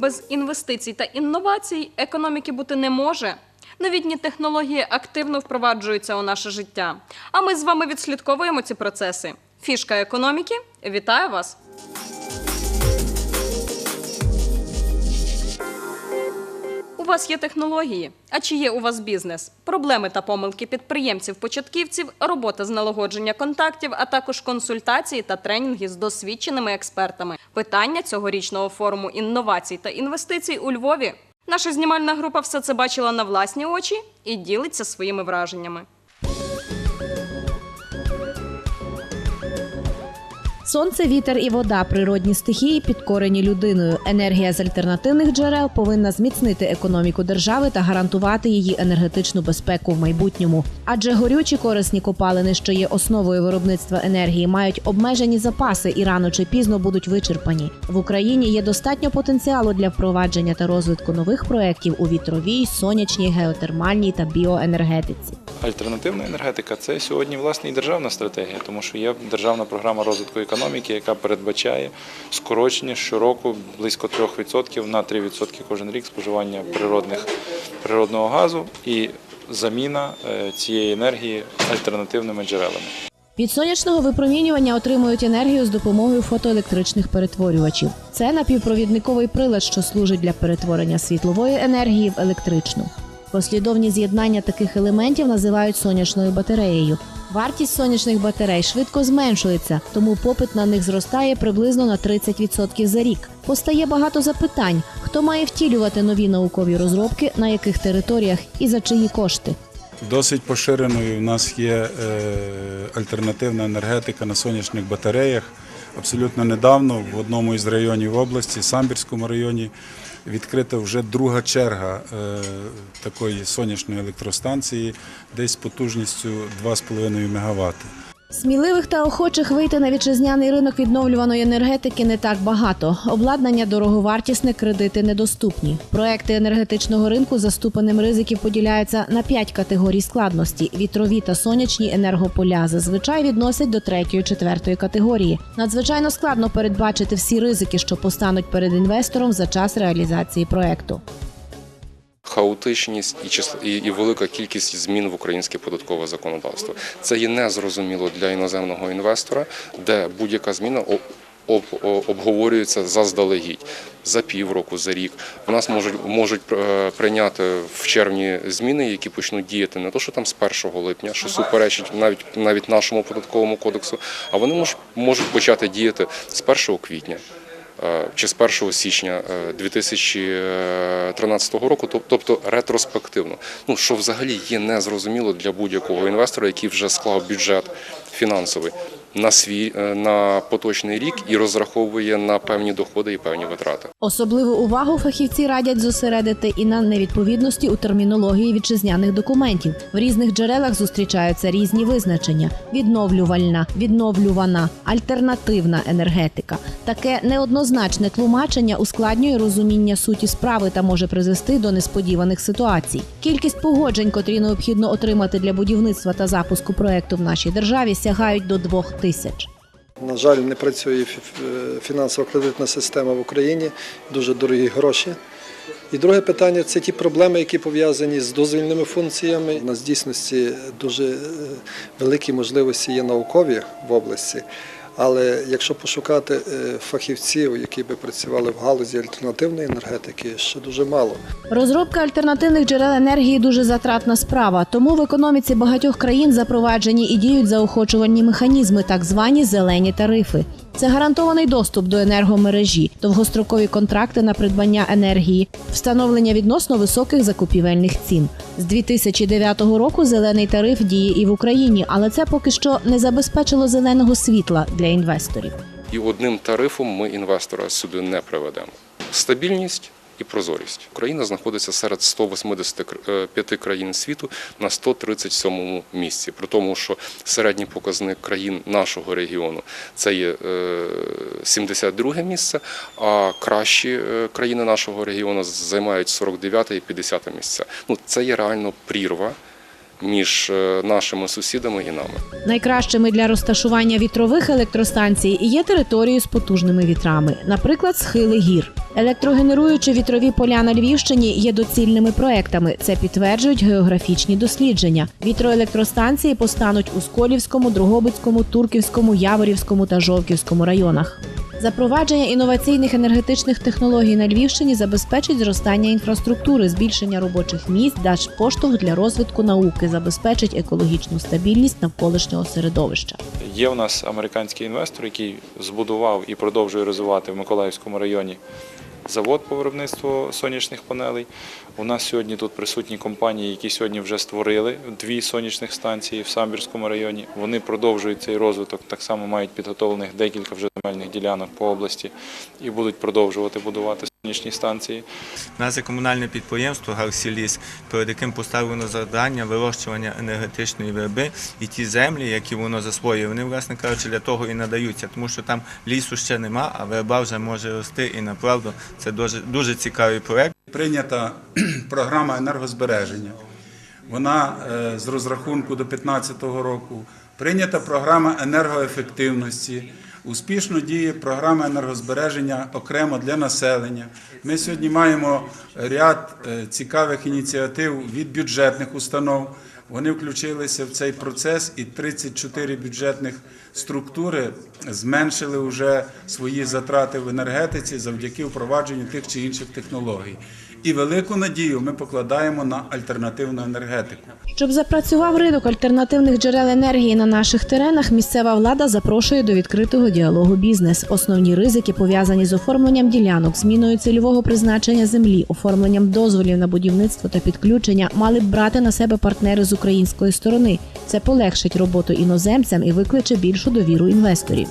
Без інвестицій та інновацій економіки бути не може. Новітні технології активно впроваджуються у наше життя. А ми з вами відслідковуємо ці процеси. Фішка економіки. Вітаю вас! Вас є технології. А чи є у вас бізнес? Проблеми та помилки підприємців-початківців, робота з налагодження контактів, а також консультації та тренінги з досвідченими експертами. Питання цьогорічного форуму інновацій та інвестицій у Львові. Наша знімальна група все це бачила на власні очі і ділиться своїми враженнями. Сонце, вітер і вода природні стихії, підкорені людиною. Енергія з альтернативних джерел повинна зміцнити економіку держави та гарантувати її енергетичну безпеку в майбутньому. Адже горючі корисні копалини, що є основою виробництва енергії, мають обмежені запаси і рано чи пізно будуть вичерпані. В Україні є достатньо потенціалу для впровадження та розвитку нових проєктів у вітровій, сонячній, геотермальній та біоенергетиці. Альтернативна енергетика це сьогодні власне і державна стратегія, тому що є державна програма розвитку економіки, яка передбачає скорочення щороку близько 3% на 3% кожен рік споживання природних, природного газу і заміна е, цієї енергії альтернативними джерелами. Від сонячного випромінювання отримують енергію з допомогою фотоелектричних перетворювачів. Це напівпровідниковий прилад, що служить для перетворення світлової енергії в електричну. Послідовні з'єднання таких елементів називають сонячною батареєю. Вартість сонячних батарей швидко зменшується, тому попит на них зростає приблизно на 30% за рік. Постає багато запитань: хто має втілювати нові наукові розробки, на яких територіях і за чиї кошти. Досить поширеною в нас є е, альтернативна енергетика на сонячних батареях. Абсолютно недавно в одному із районів області, Самбірському районі, відкрита вже друга черга е, такої сонячної електростанції, десь потужністю 2,5 МВт. Сміливих та охочих вийти на вітчизняний ринок відновлюваної енергетики не так багато. Обладнання дороговартісне, кредити недоступні. Проекти енергетичного ринку за ступенем ризиків поділяються на п'ять категорій складності. Вітрові та сонячні енергополя зазвичай відносять до третьої, четвертої категорії. Надзвичайно складно передбачити всі ризики, що постануть перед інвестором за час реалізації проекту. Хаотичність і числ і, і велика кількість змін в українське податкове законодавство. Це є незрозуміло для іноземного інвестора, де будь-яка зміна обговорюється заздалегідь за півроку, за рік. У нас можуть можуть е, прийняти в червні зміни, які почнуть діяти не то, що там з 1 липня, що суперечить навіть навіть нашому податковому кодексу, а вони можуть почати діяти з 1 квітня чи з 1 січня е, 2013 року, тобто ретроспективно. Ну що взагалі є незрозуміло для будь-якого інвестора, який вже склав бюджет фінансовий на свій е, на поточний рік і розраховує на певні доходи і певні витрати. Особливу увагу фахівці радять зосередити і на невідповідності у термінології вітчизняних документів. В різних джерелах зустрічаються різні визначення: відновлювальна, відновлювана, альтернативна енергетика. Таке неоднозначне тлумачення ускладнює розуміння суті справи та може призвести до несподіваних ситуацій. Кількість погоджень, котрі необхідно отримати для будівництва та запуску проекту в нашій державі, сягають до двох тисяч. На жаль, не працює фі- фінансово-кредитна система в Україні, дуже дорогі гроші. І друге питання це ті проблеми, які пов'язані з дозвільними функціями. У нас дійсності дуже е, великі можливості є наукові в області. Але якщо пошукати е, фахівців, які би працювали в галузі альтернативної енергетики, ще дуже мало. Розробка альтернативних джерел енергії дуже затратна справа. Тому в економіці багатьох країн запроваджені і діють заохочувальні механізми, так звані зелені тарифи. Це гарантований доступ до енергомережі, довгострокові контракти на придбання енергії, встановлення відносно високих закупівельних цін. З 2009 року зелений тариф діє і в Україні, але це поки що не забезпечило зеленого світла для інвесторів. І одним тарифом ми інвестора сюди не приведемо. Стабільність і прозорість. Україна знаходиться серед 185 країн світу на 137 місці. При тому, що середній показник країн нашого регіону це є е, 72 місце, а кращі е, країни нашого регіону займають 49 і 50 місця. Ну це є реально прірва між е, нашими сусідами і нами. Найкращими для розташування вітрових електростанцій є території з потужними вітрами, наприклад, схили гір. Електрогенеруючі вітрові поля на Львівщині є доцільними проектами. Це підтверджують географічні дослідження. Вітроелектростанції постануть у Сколівському, Дрогобицькому, Турківському, Яворівському та Жовківському районах. Запровадження інноваційних енергетичних технологій на Львівщині забезпечить зростання інфраструктури, збільшення робочих місць, дасть поштовх для розвитку науки, забезпечить екологічну стабільність навколишнього середовища. Є в нас американський інвестор, який збудував і продовжує розвивати в Миколаївському районі завод по виробництву сонячних панелей. У нас сьогодні тут присутні компанії, які сьогодні вже створили дві сонячних станції в Самбірському районі. Вони продовжують цей розвиток, так само мають підготовлених декілька вже земельних ділянок по області і будуть продовжувати будувати сонячні станції. Є комунальне підприємство Гарсіліс, перед яким поставлено завдання вирощування енергетичної верби, і ті землі, які воно засвоює, вони, власне кажучи, для того і надаються, тому що там лісу ще нема, а верба вже може рости. І направду це дуже, дуже цікавий проект. Прийнята програма енергозбереження. Вона е, з розрахунку до 2015 року. Прийнята програма енергоефективності. Успішно діє програма енергозбереження окремо для населення. Ми сьогодні маємо ряд е, цікавих ініціатив від бюджетних установ. Вони включилися в цей процес, і 34 бюджетних структури зменшили вже свої затрати в енергетиці завдяки впровадженню тих чи інших технологій. І велику надію ми покладаємо на альтернативну енергетику. Щоб запрацював ринок альтернативних джерел енергії на наших теренах, місцева влада запрошує до відкритого діалогу бізнес. Основні ризики пов'язані з оформленням ділянок, зміною цільового призначення землі, оформленням дозволів на будівництво та підключення мали б брати на себе партнери з української сторони. Це полегшить роботу іноземцям і викличе більшу довіру інвесторів.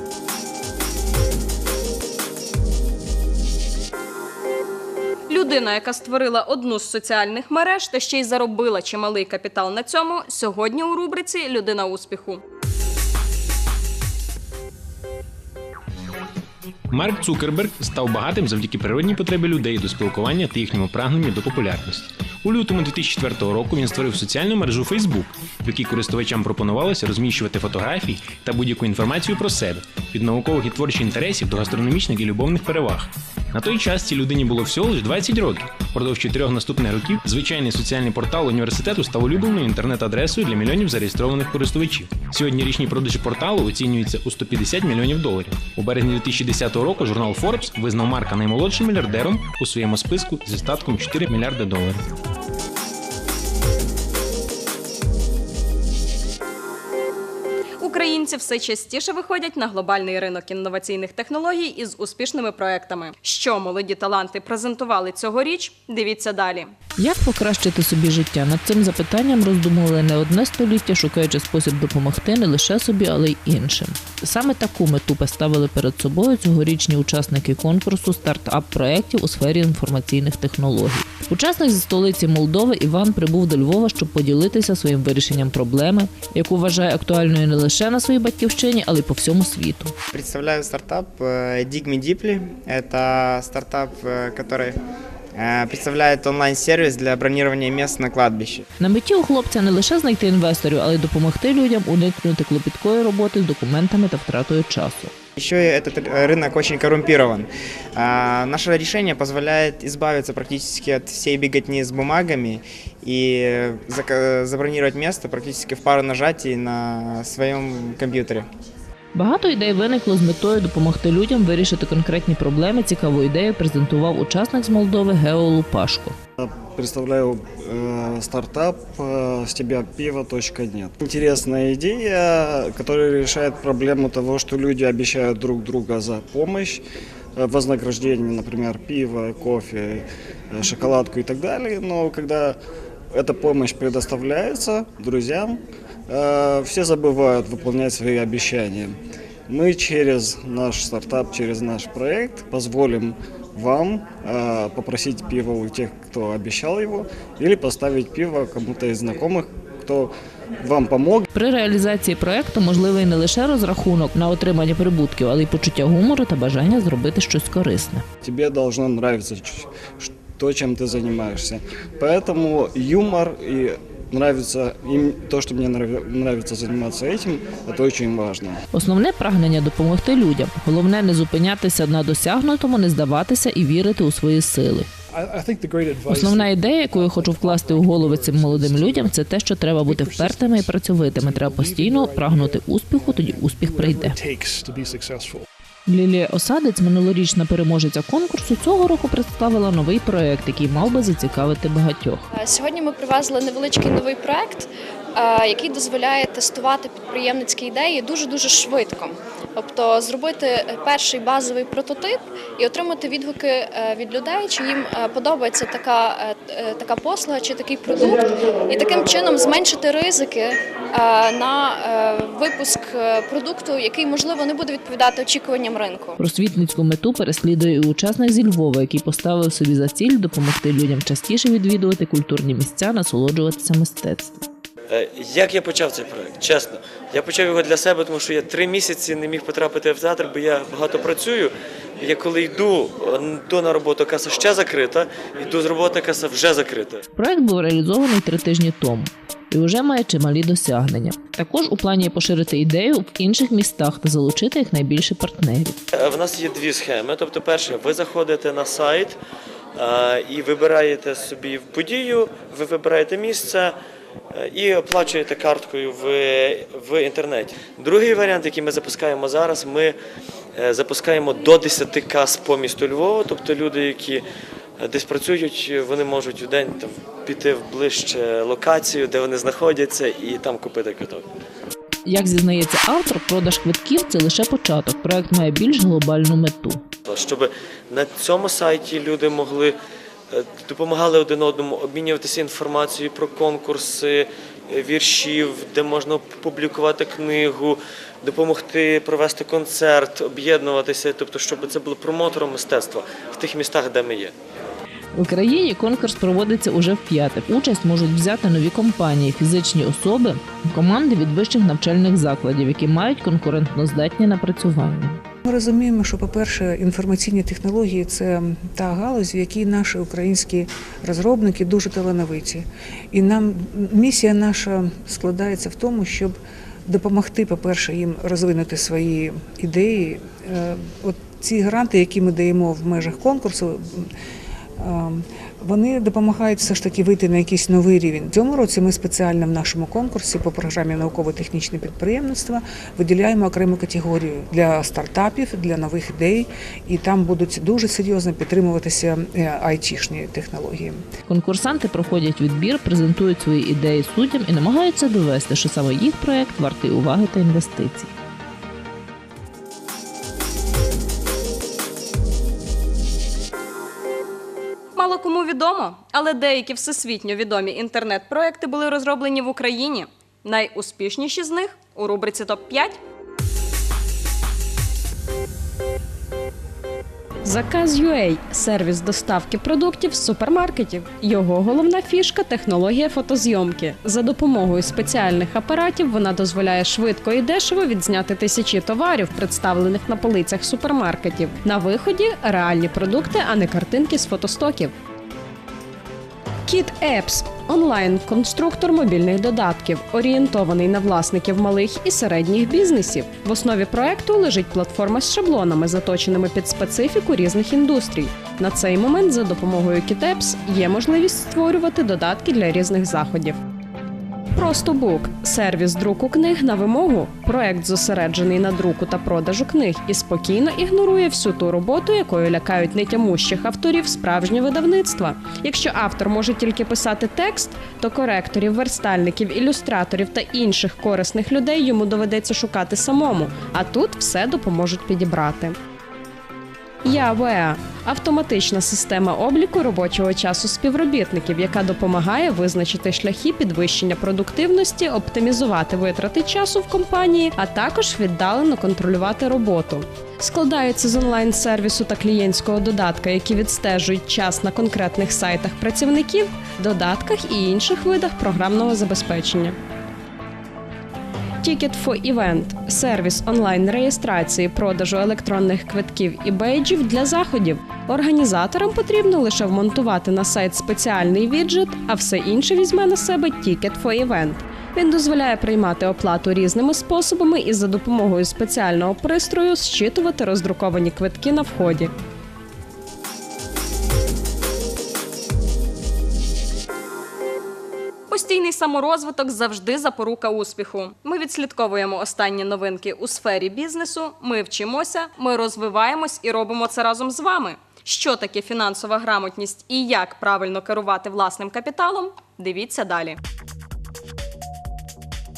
Людина, яка створила одну з соціальних мереж та ще й заробила чималий капітал на цьому, сьогодні у рубриці Людина успіху. Марк Цукерберг став багатим завдяки природній потребі людей до спілкування та їхньому прагненню до популярності. У лютому 2004 року він створив соціальну мережу Facebook, в якій користувачам пропонувалося розміщувати фотографії та будь-яку інформацію про себе від наукових і творчих інтересів до гастрономічних і любовних переваг. На той час цій людині було всього лише 20 років. Впродовж чотирьох наступних років звичайний соціальний портал університету став улюбленою інтернет-адресою для мільйонів зареєстрованих користувачів. Сьогодні річні продажі порталу оцінюються у 150 мільйонів доларів. У березні 2010 року журнал Forbes визнав Марка наймолодшим мільярдером у своєму списку зі статком 4 мільярди доларів. Українці все частіше виходять на глобальний ринок інноваційних технологій із успішними проектами. Що молоді таланти презентували цьогоріч? Дивіться далі. Як покращити собі життя? Над цим запитанням роздумували не одне століття, шукаючи спосіб допомогти не лише собі, але й іншим. Саме таку мету поставили перед собою цьогорічні учасники конкурсу стартап проєктів у сфері інформаційних технологій. Учасник зі столиці Молдови Іван прибув до Львова, щоб поділитися своїм вирішенням проблеми, яку вважає актуальною не лише на своїй батьківщині, але й по всьому світу. Представляю стартап э, Digme Deeply. Это стартап, э, который э, представляет онлайн-сервис для бронирования мест на кладбище. На меті у хлопця не лише знайти інвесторів, але й допомогти людям уникнути клопіткої роботи з документами та втратою часу. Еще и этот э, рынок очень коррумпирован. А, Наше решение позволяет избавиться практически от всей беготни с бумагами и зака- забронировать место практически в пару нажатий на своем компьютере. Багато ідей виникло з метою допомогти людям вирішити конкретні проблеми. Цікаву ідею презентував учасник з Молдови Гео Лупашко. Представляю э, стартап э, с тебя пиво.нет. Интересная идея, которая решает проблему того, что люди обещают друг друга за помощь, э, вознаграждение, например, пиво, кофе, э, шоколадку и так далее. Но когда эта помощь предоставляется друзьям, э, все забывают выполнять свои обещания. Мы через наш стартап, через наш проект позволим вам э, попросить пиво у тех, кто обещал его, или поставить пиво кому-то из знакомых, кто вам помог. При реалізації проекту можливий не лише розрахунок на отримання прибутків, але й почуття гумору та бажання зробити щось корисне. Тебе должно нравиться ч- ш- то, чем ты занимаешься. Поэтому юмор и нравится им то, что мне нрав- нравится заниматься этим, это очень важно. Основне прагнення допомогти людям. Головне не зупинятися на досягнутому, не здаватися і вірити у свої сили. Основна ідея, яку я хочу вкласти у голови цим молодим людям, це те, що треба бути впертими і працьовитими. Треба постійно прагнути успіху, тоді успіх прийде. Лілія Осадець, минулорічна переможеця конкурсу, цього року представила новий проект, який мав би зацікавити багатьох. Сьогодні ми привезли невеличкий новий проект, який дозволяє тестувати підприємницькі ідеї дуже дуже швидко. Тобто зробити перший базовий прототип і отримати відгуки е, від людей, чи їм е, подобається така, е, е, така послуга чи такий продукт, і таким чином зменшити ризики е, на е, випуск е, продукту, який можливо не буде відповідати очікуванням ринку. Просвітницьку мету переслідує і учасник зі Львова, який поставив собі за ціль допомогти людям частіше відвідувати культурні місця, насолоджуватися мистецтвом. Е, Як я почав цей проект? Чесно, я почав його для себе, тому що я три місяці не міг потрапити в театр, бо я багато працюю. Я коли йду е, йду на роботу, каса ще закрита, йду з роботи, каса вже закрита. Проект був реалізований три тижні тому і вже має чималі досягнення. Також у плані поширити ідею в інших містах та залучити як найбільше партнерів. Е, В нас є дві схеми. Тобто, перше, ви заходите на сайт е, і вибираєте собі подію, ви вибираєте місце. І оплачуєте карткою в, в інтернеті. Другий варіант, який ми запускаємо зараз, ми е, запускаємо до 10 кас по місту Львова. Тобто люди, які е, десь працюють, вони можуть в день там, піти в ближче локацію, де вони знаходяться, і там купити квиток. Як зізнається автор, продаж квитків це лише початок. Проект має більш глобальну мету. щоб на цьому сайті люди могли допомагали один одному обмінюватися інформацією про конкурси, е, віршів, де можна публікувати книгу, допомогти провести концерт, об'єднуватися, тобто, щоб це було промотором мистецтва в тих містах, де ми є. В Україні конкурс проводиться уже вп'яте. Участь можуть взяти нові компанії, фізичні особи, команди від вищих навчальних закладів, які мають конкурентноздатні напрацювання. Ми розуміємо, що, по-перше, інформаційні технології це та галузь, в якій наші українські розробники дуже талановиті. І нам місія наша складається в тому, щоб допомогти, по-перше, їм розвинути свої ідеї. Е, От ці гранти, які ми даємо в межах конкурсу. Вони допомагають все ж таки вийти на якийсь новий рівень. Цьому році ми спеціально в нашому конкурсі по програмі науково-технічне підприємництво виділяємо окрему категорію для стартапів, для нових ідей, і там будуть дуже серйозно підтримуватися е, айтішні технології. Конкурсанти проходять відбір, презентують свої ідеї суддям і намагаються довести, що саме їх проект вартий уваги та інвестицій. Відомо, але деякі всесвітньо відомі інтернет-проекти були розроблені в Україні. Найуспішніші з них у рубриці ТОП-5 Заказ.UA – сервіс доставки продуктів з супермаркетів. Його головна фішка технологія фотозйомки. За допомогою спеціальних апаратів вона дозволяє швидко і дешево відзняти тисячі товарів, представлених на полицях супермаркетів. На виході реальні продукти, а не картинки з фотостоків. Kit Apps – онлайн-конструктор мобільних додатків, орієнтований на власників малих і середніх бізнесів. В основі проекту лежить платформа з шаблонами, заточеними під специфіку різних індустрій. На цей момент за допомогою Кітепс є можливість створювати додатки для різних заходів. Просто бук сервіс друку книг на вимогу. Проект зосереджений на друку та продажу книг і спокійно ігнорує всю ту роботу, якою лякають нетямущих авторів справжнє видавництва. Якщо автор може тільки писати текст, то коректорів, верстальників, ілюстраторів та інших корисних людей йому доведеться шукати самому. А тут все допоможуть підібрати. Явеа автоматична система обліку робочого часу співробітників, яка допомагає визначити шляхи підвищення продуктивності, оптимізувати витрати часу в компанії, а також віддалено контролювати роботу. Складається з онлайн-сервісу та клієнтського додатка, які відстежують час на конкретних сайтах працівників, додатках і інших видах програмного забезпечення. Ticket for Event – сервіс онлайн реєстрації продажу електронних квитків і бейджів для заходів. Організаторам потрібно лише вмонтувати на сайт спеціальний віджит, а все інше візьме на себе Ticket for Event. Він дозволяє приймати оплату різними способами і за допомогою спеціального пристрою зчитувати роздруковані квитки на вході. Постійний саморозвиток завжди запорука успіху. Ми відслідковуємо останні новинки у сфері бізнесу. Ми вчимося, ми розвиваємось і робимо це разом з вами. Що таке фінансова грамотність і як правильно керувати власним капіталом? Дивіться далі.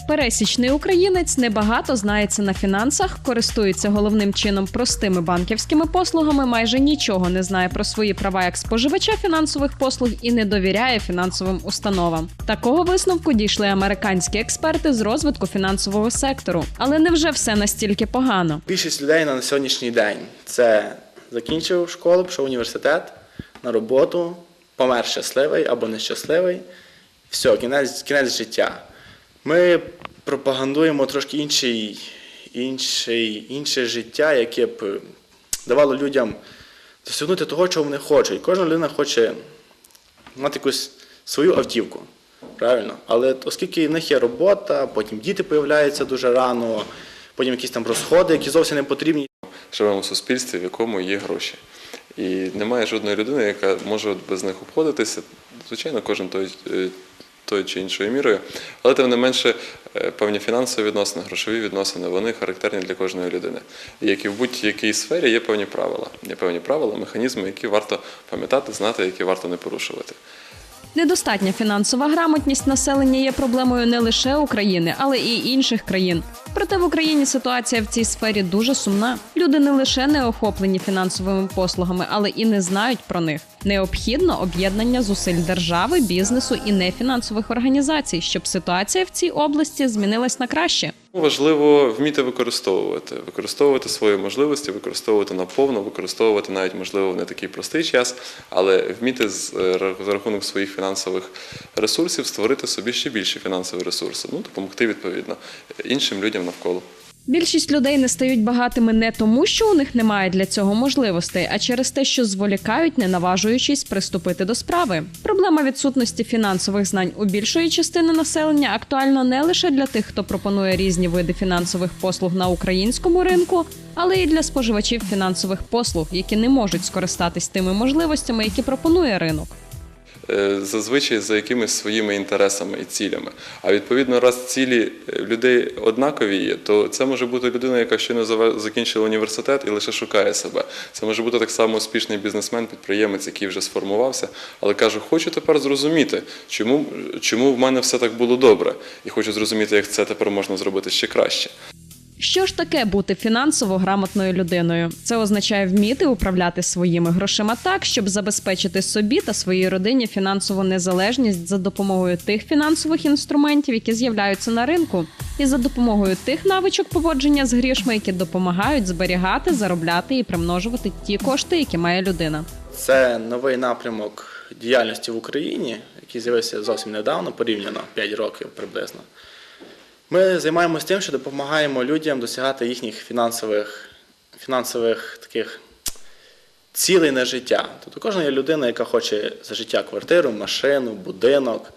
Пересічний українець небагато знається на фінансах, користується головним чином простими банківськими послугами, майже нічого не знає про свої права як споживача фінансових послуг і не довіряє фінансовим установам. Такого висновку дійшли американські експерти з розвитку фінансового сектору. Але невже все настільки погано? Більшість людей на сьогоднішній день це закінчив школу, пішов університет, на роботу, помер щасливий або нещасливий. Все, кінець, кінець життя. Ми пропагандуємо трошки інший, інший, інше життя, яке б е, давало людям досягнути того, чого вони хочуть. Кожна людина хоче мати якусь свою автівку. Правильно? Але оскільки в них є робота, потім діти появляються дуже рано, потім якісь там розходи, які зовсім не потрібні. Живемо в суспільстві, в якому є гроші. І немає жодної людини, яка може без них обходитися. Звичайно, кожен той, той чи іншою мірою. Але тим не менше, е, певні фінансові відносини, грошові відносини, вони характерні для кожної людини. Як і в будь-якій сфері є певні правила. Є певні правила, механізми, які варто пам'ятати, знати, які варто не порушувати. Недостатня фінансова грамотність населення є проблемою не лише України, але і інших країн. Проте в Україні ситуація в цій сфері дуже сумна. Люди не лише не охоплені фінансовими послугами, але і не знають про них. Необхідно об'єднання зусиль держави, бізнесу і нефінансових організацій, щоб ситуація в цій області змінилась на краще. Важливо вміти використовувати, використовувати свої можливості, використовувати наповно, використовувати навіть можливо в не такий простий час, але вміти е, за рахунок своїх фінансових ресурсів створити собі ще більше фінансові ресурси, ну допомогти відповідно іншим людям навколо. Більшість людей не стають багатими не тому, що у них немає для цього можливостей, а через те, що зволікають, не наважуючись приступити до справи. Проблема відсутності фінансових знань у більшої частини населення актуальна не лише для тих, хто пропонує різні види фінансових послуг на українському ринку, але й для споживачів фінансових послуг, які не можуть скористатись тими можливостями, які пропонує ринок. Е, зазвичай за якимись своїми інтересами і цілями. А відповідно, раз цілі е, людей однакові є, то це може бути людина, яка щойно зава- закінчила університет і лише шукає себе. Це може бути так само успішний бізнесмен, підприємець, який вже сформувався, але каже, хочу тепер зрозуміти, чому, чому в мене все так було добре, і хочу зрозуміти, як це тепер можна зробити ще краще. Що ж таке бути фінансово грамотною людиною? Це означає вміти управляти своїми грошима так, щоб забезпечити собі та своїй родині фінансову незалежність за допомогою тих фінансових інструментів, які з'являються на ринку, і за допомогою тих навичок поводження з грішми, які допомагають зберігати, заробляти і примножувати ті кошти, які має людина. Це новий напрямок діяльності в Україні, який з'явився зовсім недавно, порівняно 5 років приблизно. Ми займаємося тим, що допомагаємо людям досягати їхніх фінансових, фінансових таких цілей на життя. Тобто кожна є людина, яка хоче за життя квартиру, машину, будинок.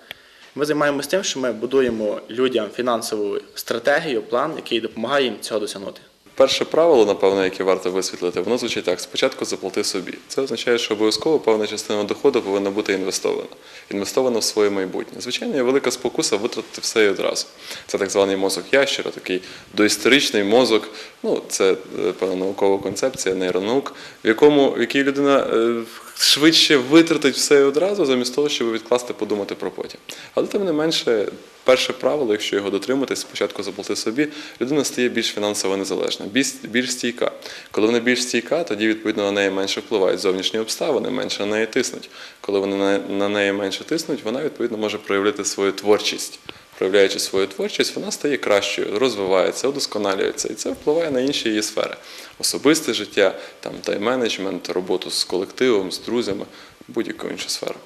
Ми займаємося тим, що ми будуємо людям фінансову стратегію, план, який допомагає їм цього досягнути. Перше правило, напевно, яке варто висвітлити, воно звучить так: спочатку заплати собі. Це означає, що обов'язково певна частина доходу повинна бути інвестована. Інвестована в своє майбутнє. Звичайно, є велика спокуса витратити все і одразу. Це так званий мозок ящера, такий доісторичний мозок. Ну, це е, певна наукова концепція, нейронаук, в якому в якій людина е, швидше витратить все одразу, замість того, щоб відкласти, подумати про потім. Але тим не менше, перше правило, якщо його дотриматись, спочатку заплати собі, людина стає більш фінансово незалежна, більш, більш стійка. Коли вона більш стійка, тоді відповідно на неї менше впливають зовнішні обставини, менше на неї тиснуть. Коли вони на неї менше тиснуть, вона відповідно може проявити свою творчість. Проявляючи свою творчість, вона стає кращою, розвивається, удосконалюється, і це впливає на інші її сфери: особисте життя, там тайм-менеджмент, роботу з колективом, з друзями, будь-яку іншу сферу.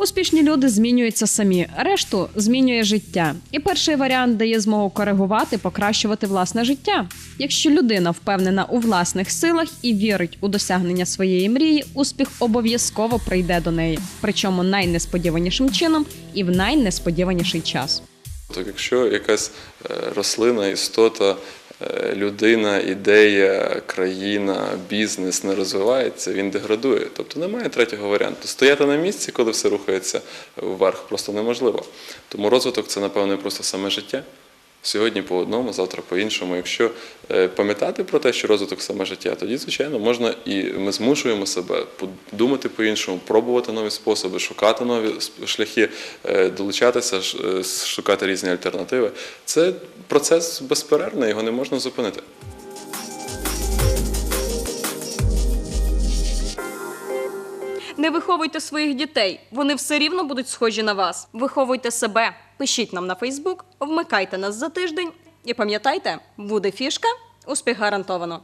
Успішні люди змінюються самі, решту змінює життя. І перший варіант дає змогу коригувати, покращувати власне життя. Якщо людина впевнена у власних силах і вірить у досягнення своєї мрії, успіх обов'язково прийде до неї, причому найнесподіванішим чином і в найнесподіваніший час. Так якщо якась е, рослина, істота, людина, ідея, країна, бізнес не розвивається, він деградує. Тобто немає третього варіанту. Стояти на місці, коли все рухається вверх, просто неможливо. Тому розвиток це, напевно, просто саме життя. Сьогодні по одному, завтра по іншому. Якщо е, пам'ятати про те, що розвиток саме життя, тоді, звичайно, можна і ми змушуємо себе думати по-іншому, пробувати нові способи, шукати нові шляхи, е, долучатися, е, шукати різні альтернативи. Це процес безперервний, його не можна зупинити. Не виховуйте своїх дітей, вони все рівно будуть схожі на вас. Виховуйте себе, пишіть нам на Фейсбук, вмикайте нас за тиждень. І пам'ятайте, буде фішка, успіх гарантовано.